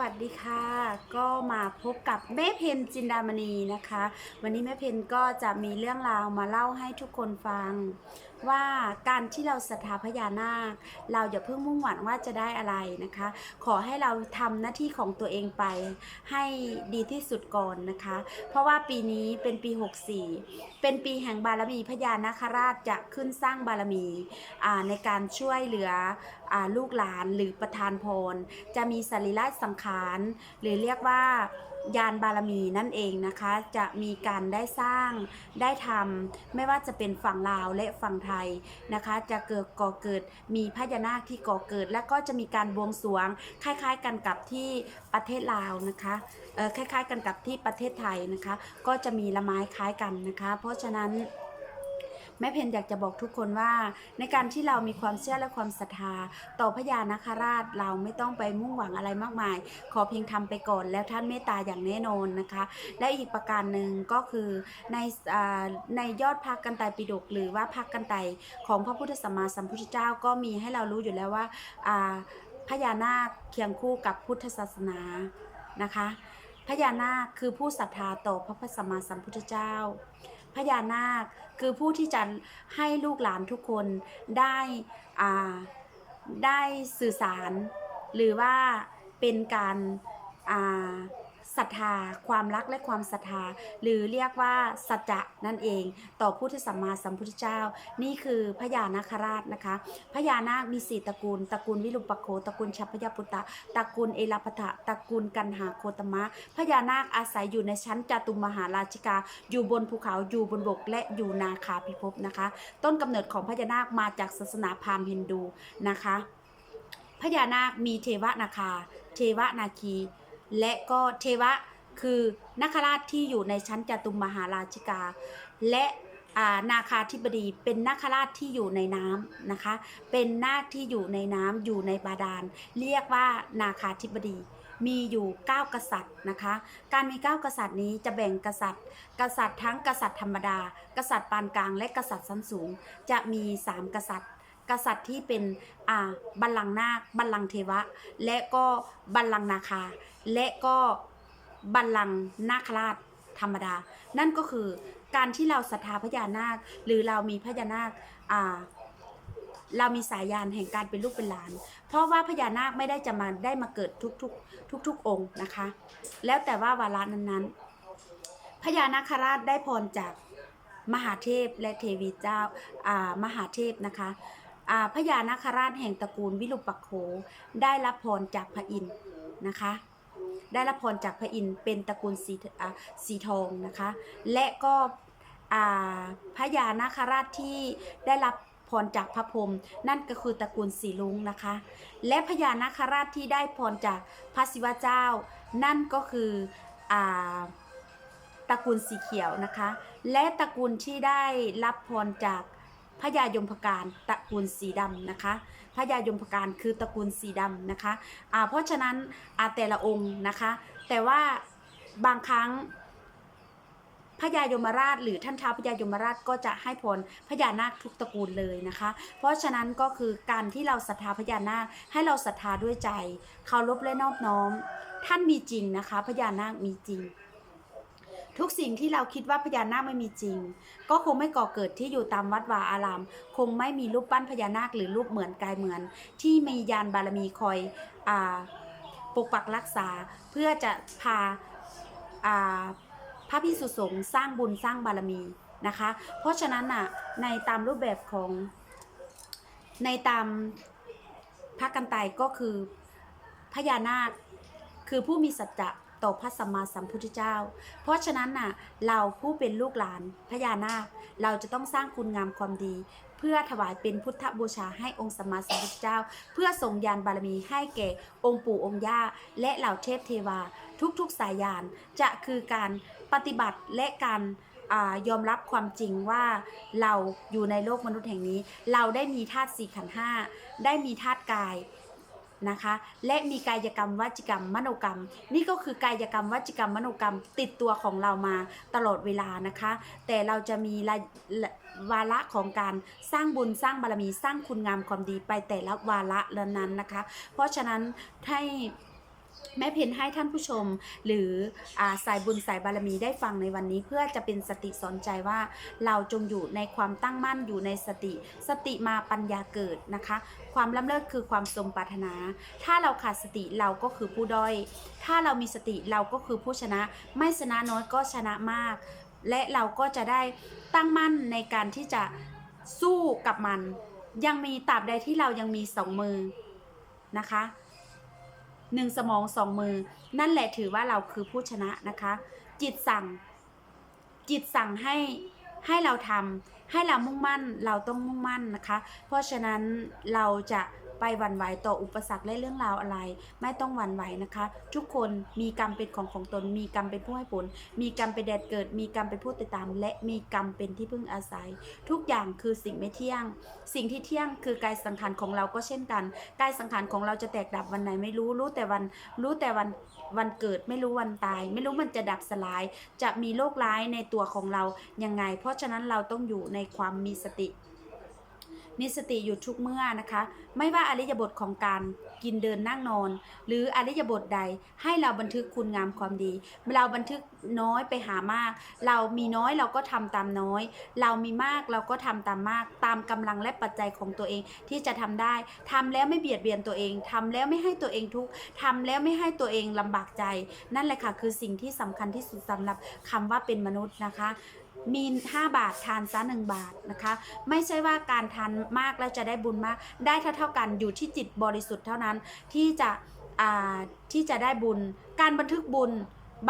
วัสดีค่ะ ก็มาพบกับแม่เพนจินดามณีนะคะ วันนี้แม่เพนก็จะมีเรื่องราวมาเล่าให้ทุกคนฟัง ว่าการที่เราศรัทธาพญานาค เราอย่าเพิ่งมุ่งหวังว่าจะได้อะไรนะคะ ขอให้เราทำหน้าที่ของตัวเองไป ให้ดีที่สุดก่อนนะคะ เพราะว่าปีนี้เป็นปี 64 เป็นปีแห่งบารมีพญานาคราชจะขึ้นสร้างบารมีในการช่วยเหลืออลูกหลานหรือประทานพรจะมีสรีระสังขาร หรือเรียกว่า ยานบารมีนั่นเองนะคะ จะมีการได้สร้างได้ทำไม่ว่าจะเป็นฝั่งลาวและฝั่งไทยนะคะ จะเกิดก่อเกิดมีพญานาคที่ก่อเกิด และก็จะมีการบวงสรวง คล้ายๆกันกับที่ประเทศลาวนะคะคล้ายๆ กันกับที่ประเทศไทยนะคะ ก็จะมีละไม้คล้ายกันนะคะ เพราะฉะนั้น แม่เพนอยากจะบอกทุกคนว่า ในการที่เรามีความเชื่อและความศรัทธา ต่อพญานาคราชเราไม่ต้องไปมุ่งหวังอะไรมากมาย ขอเพียงทำไปก่อนแล้วท่านเมตตาอย่างแน่นอนนะคะ และอีกประการหนึ่งก็คือในอในยอดพักกันไตปิฎกหรือว่าพักกันไตของพระพุทธสัมมาสัมพุทธเจ้าก็มีให้เรารู้อยู่แล้วว่าอ่าพญานาคเคียงคู่กับพุทธศาสนานะคะพญานาคคือผู้ศรัทธาต่อพระพุทธสัมมาสัมพุทธเจ้า พญานาค คือผู้ที่จะให้ลูกหลานทุกคนได้ได้สื่อสาร หรือว่าเป็นการ ศรัทธา ความรักและความศรัทธา หรือเรียกว่าสัจจะนั่นเอง ต่อผู้ที่สัมมาสัมพุทธเจ้า นี่คือพญานาคราชนะคะพญานาคมีสี่ตระกูลตระกูลวิรุปโคตระกูลชัพยปุตตะตระกูลเอลาพทะตระกูลกันหาโคตมะพญานาคอาศัยอยู่ในชั้นจตุมหาราชิกา อยู่บนภูเขาอยู่บนบกและอยู่นาคาพิภพนะคะ ต้นกำเนิดของพญานาคมาจากศาสนาพราหมณ์ฮินดูนะคะพญานาคมีเทวนาคา เทวนาคี และก็เทวะคือนาคราชที่อยู่ในชั้นจตุมหาราชิกา และานาคาธิบดีเป็นนาคราชที่อยู่ในน้ำนะคะ เป็นนาคที่อยู่ในน้ำอยู่ในบาดาล เรียกว่านาคาธิบดีมีอยู่ 9 กษัตริย์นะคะ การมี 9 กษัตริย์นี้จะแบ่งกษัตริย์ กษัตริย์ทั้งกษัตริย์ธรรมดา กษัตริย์ปานกลางและกษัตริย์ชั้นสูง จะมี 3 กษัตริย์ กษัตริย์ที่เป็นอ่าบัลลังก์นาคบัลลังก์เทวะ และก็บัลลังก์นาคา และก็บัลลังก์นาคราชธรรมดา นั่นก็คือการที่เราศรัทธาพญานาค หรือเรามีพญานาคอ่าเรามีสายยานแห่งการเป็นลูกเป็นหลาน เพราะว่าพญานาคไม่ได้จะมาได้มาเกิดทุกๆ ทุกๆ องค์นะคะ แล้วแต่ว่าวาระนั้นๆ พญานาคราชได้พรจากมหาเทพและเทวีเจ้าอ่ามหาเทพนะคะ พญานาคราชแห่งตระกูลวิรุปักโขได้รับพรจากพระอินทร์นะคะ ได้รับพรจากพระอินทร์เป็นตระกูลสีสีทองนะคะ และก็พญานาคราชที่ได้รับพรจากพระพรหมนั่นก็คือตระกูลสีลุงนะคะ และพญานาคราชที่ได้พรจากพระศิวะเจ้า นั่นก็คืออตระกูลสีเขียวนะคะ และตระกูลที่ได้รับพรจาก พญายมพการตระกูลสีดำนะคะพญายมพการคือตระกูลสีดำนะคะอ่าเพราะฉะนั้นอาแต่ละองค์นะคะ แต่ว่าบางครั้งพญายมราช หรือท่านท้าวพญายมราชก็จะให้พรพญานาคทุกตระกูลเลยนะคะ เพราะฉะนั้นก็คือการที่เราศรัทธาพญานาคให้เราศรัทธาด้วยใจเคารพและนอบน้อม ท่านมีจริงนะคะ พญานาคมีจริง ทุกสิ่งที่เราคิดว่าพญานาคไม่มีจริง ก็คงไม่ก่อเกิดที่อยู่ตามวัดวาอาราม คงไม่มีรูปปั้นพญานาคหรือรูปเหมือนกายเหมือน ที่มียานบารมีคอยอปกปักรักษาเพื่อจะพาาพระพิสุสงฆ์สร้างบุญสร้างบารมีนะคะ เพราะฉะนั้นน่ะในตามรูปแบบของในตามพระกันไตรก็คือพญานาคคือผู้มีสัจจะ ต่อพระสัมมาสัมพุทธเจ้า เพราะฉะนั้นน่ะเราผู้เป็นลูกหลานพญานาค เราจะต้องสร้างคุณงามความดี เพื่อถวายเป็นพุทธบูชาให้องค์สัมมาสัมพุทธเจ้า เพื่อส่งยานบารมีให้แก่องค์ปู่องค์ย่า และเหล่าเทพเทวา ทุกๆสายยานจะคือการปฏิบัติและการอยอมรับความจริงว่าเราอยู่ในโลกมนุษย์แห่งนี้ เราได้มีธาตุสี่ขันธ์ห้าได้มีธาตุกาย นะคะ และมีกายกรรมวจิกรรมมโนกรรม นี่ก็คือกายกรรมวจิกรรมมโนกรรมติดตัวของเรามาตลอดเวลานะคะ แต่เราจะมีวาระของการสร้างบุญสร้างบารมีสร้างคุณงามความดีไปแต่ละวาระนั้นนะคะ เพราะฉะนั้นให้ แม่เพนให้ท่านผู้ชม หรืออาสายบุญสายบารมีได้ฟังในวันนี้ เพื่อจะเป็นสติสอนใจว่า เราจงอยู่ในความตั้งมั่นอยู่ในสติ สติมาปัญญาเกิดนะคะ ความล้ำเลิศคือความสมปรารถนา ถ้าเราขาดสติเราก็คือผู้ด้อย ถ้าเรามีสติเราก็คือผู้ชนะ ไม่ชนะน้อยก็ชนะมาก และเราก็จะได้ตั้งมั่นในการที่จะสู้กับมัน ยังมีตราบใดที่เรายังมีสองมือนะคะ หนึ่งสมองสองมือ นั่นแหละถือว่าเราคือผู้ชนะนะคะ จิตสั่ง จิตสั่งให้ให้เราทำให้เรามุ่งมั่นเราต้องมุ่งมั่นนะคะ เพราะฉะนั้นเราจะ ไปหวั่นไหวต่ออุปสรรคและเรื่องราวอะไร ไม่ต้องหวั่นไหวนะคะ ทุกคนมีกรรมเป็นของของตน มีกรรมเป็นผู้ให้ผล มีกรรมเป็นแดดเกิด มีกรรมเป็นผู้ติดตาม และมีกรรมเป็นที่พึ่งอาศัย ทุกอย่างคือสิ่งไม่เที่ยง สิ่งที่เที่ยงคือกายสังขารของเราก็เช่นกันกายสังขารของเราจะแตกดับวันไหนไม่รู้รู้แต่วันรู้แต่วันวันเกิดไม่รู้วันตาย ไม่รู้มันจะดับสลาย จะมีโรคร้ายในตัวของเรายังไง เพราะฉะนั้นเราต้องอยู่ในความมีสติ มีสติอยู่ทุกเมื่อนะคะ ไม่ว่าอริยบทของการกินเดินนั่งนอน หรืออริยบทใดให้เราบันทึกคุณงามความดี เราบันทึกน้อยไปหามาก เรามีน้อยเราก็ทำตามน้อย เรามีมากเราก็ทำตามมาก ตามกำลังและปัจจัยของตัวเองที่จะทำได้ทำแล้วไม่เบียดเบียนตัวเองทำแล้วไม่ให้ตัวเองทุกข์ทำแล้วไม่ให้ตัวเองลำบากใจ นั่นแหละค่ะคือสิ่งที่สำคัญที่สุดสำหรับคำว่าเป็นมนุษย์นะคะ มี 5 บาททานซะ1บาทนะคะ ไม่ใช่ว่าการทานมากแล้วจะได้บุญมาก ได้เท่าเท่ากันอยู่ที่จิตบริสุทธิ์เท่านั้นที่จะที่จะได้บุญ การบันทึกบุญ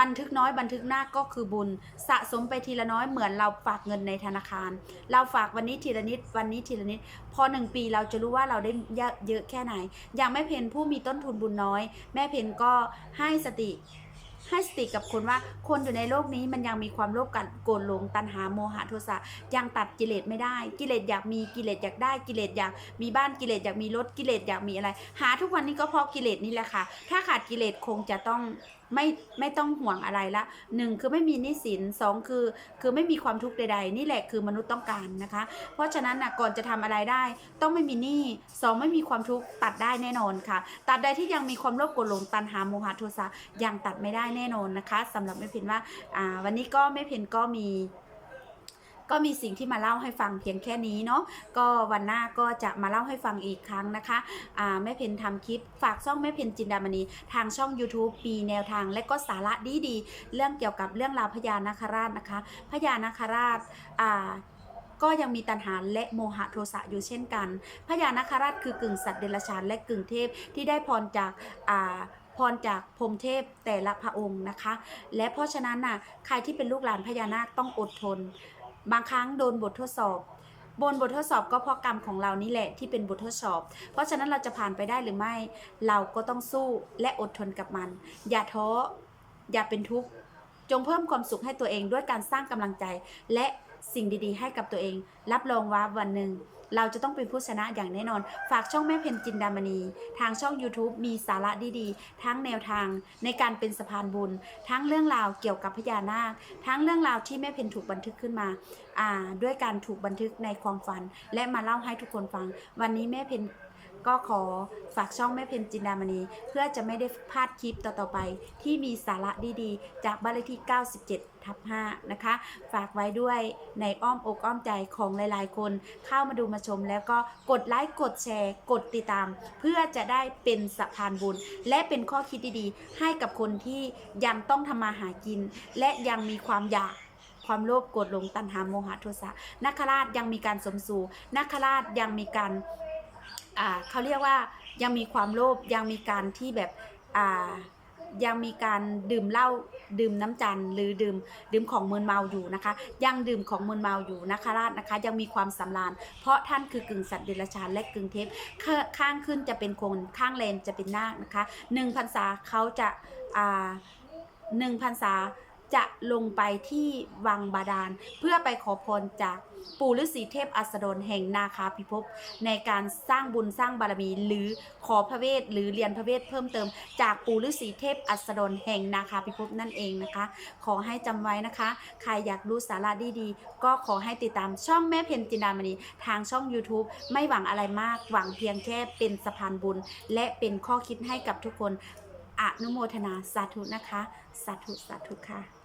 บันทึกน้อยบันทึกมากก็คือบุญ สะสมไปทีละน้อยเหมือนเราฝากเงินในธนาคาร เราฝากวันนี้ทีละนิดวันนี้ทีละนิด พอหนึ่งปีเราจะรู้ว่าเราได้เยอะแค่ไหน อย่างแม่เพนผู้มีต้นทุนบุญน้อย แม่เพนก็ให้สติ ให้สติกับคนว่าคนอยู่ในโลกนี้มันยังมีความโลภกันโกรธหลงตัณหาโมหะโทสะยังตัดกิเลสไม่ได้ กิเลสอยากมีกิเลสอยากได้กิเลสอยากมีบ้านกิเลสอยากมีรถกิเลสอยากมีอะไร หาทุกวันนี้ก็เพราะกิเลสนี่แหละค่ะ ถ้าขาดกิเลสคงจะต้องไม่ไม่ต้องห่วงอะไรละหนึ่งคือไม่มีนี้สินสองคือคือไม่มีความทุกข์ใดๆ นี่แหละคือมนุษย์ต้องการนะคะ เพราะฉะนั้นนะก่อนจะทำอะไรได้ ต้องไม่มีหนี้สองไม่มีความทุกข์ตัดได้แน่นอนค่ะตัดใดที่ยังมีความโลภโกรธหลงตัณหาโมหะโทสะยังตัดไม่ได้แน่นอนนะคะสำหรับแม่เพนว่าอ่าวันนี้ก็แม่เพนก็มีก็มีสิ่งที่มาเล่าให้ฟังเพียงแค่นี้เนาะ ก็วันหน้าก็จะมาเล่าให้ฟังอีกครั้งนะคะอ่าแม่เพนทำคลิปฝากช่องแม่เพนจินดามณีทางช่อง YouTube มีแนวทาง และก็สาระดีๆ เรื่องเกี่ยวกับเรื่องราวพญานาคราชนะคะ พญานาคราชอ่าก็ยังมีตัณหาและโมหะโทสะอยู่เช่นกัน พญานาคราชคือกึ่งสัตว์เดรัจฉานและกึ่งเทพที่ได้พรจากอ่า พรจากพรมเทพแต่ละพระองค์นะคะ และเพราะฉะนั้นน่ะใครที่เป็นลูกหลานพญานาคต้องอดทน บางครั้งโดนบททดสอบบนบททดสอบก็เพราะกรรมของเรานี่แหละที่เป็นบททดสอบ เพราะฉะนั้นเราจะผ่านไปได้หรือไม่ เราก็ต้องสู้และอดทนกับมัน อย่าท้ออย่าเป็นทุกข์จงเพิ่มความสุขให้ตัวเองด้วยการสร้างกำลังใจ และสิ่งดีๆ ให้กับตัวเอง รับรองว่าวันหนึ่ง เราจะต้องเป็นผู้ชนะอย่างแน่นอน ฝากช่องแม่เพนจินดามณี ทางช่อง YouTube มีสาระดีๆ ทั้งแนวทางในการเป็นสะพานบุญ ทั้งเรื่องราวเกี่ยวกับพญานาค ทั้งเรื่องราวที่แม่เพนถูกบันทึกขึ้นมาด้วยการถูกบันทึกในความฝัน และมาเล่าให้ทุกคนฟัง วันนี้แม่เพน ก็ขอฝากช่องแม่เพนจินดามณี เพื่อจะไม่ได้พลาดคลิปต่อๆไป ที่มีสาระดีๆ จากบ้านเลขที่ 97 ทับ 5 นะคะ ฝากไว้ด้วยในอ้อมอกอ้อมใจของหลายๆ คนเข้ามาดูมาชม แล้วก็กดไลค์กดแชร์ กดติดตาม เพื่อจะได้เป็นสะพานบุญ และเป็นข้อคิดดีๆ ให้กับคนที่ยังต้องทำมาหากิน และยังมีความอยากความโลภโกรธหลงตัณหาโมหะโทสะนักราชยังมีการสมสู่นักราชยังมีการ เขาเรียกว่ายังมีความโลภยังมีการที่แบบยังมีการดื่มเหล้าดื่มน้ำจันทร์หรือดื่มดื่มของมึนเมาอยู่นะคะ ยังดื่มของมึนเมาอยู่นะคะราชนะคะ ยังมีความสำราญ เพราะท่านคือกึ่งสัตว์เดรัจฉานและกึ่งเทพข้าข้างขึ้นจะเป็นคนข้างเลนจะเป็นนาคนะคะหนึ่งพรรษาเขาจะอ่าหนึ่งพรรษา จะลงไปที่วังบาดาล เพื่อไปขอพรจากปู่ฤาษีเทพอัสดรแห่งนาคาพิภพในการสร้างบุญสร้างบารมี หรือขอพระเวทหรือเรียนพระเวทเพิ่มเติม จากปู่ฤาษีเทพอัสดรแห่งนาคาพิภพนั่นเองนะคะ ขอให้จำไว้นะคะ ใครอยากรู้สาระดีๆ ก็ขอให้ติดตามช่องแม่เพนจินดามณีทางช่อง YouTube ไม่หวังอะไรมากหวังเพียงแค่เป็นสะพานบุญ และเป็นข้อคิดให้กับทุกคน อนุโมทนาสาธุนะคะ สาธุสาธุค่ะ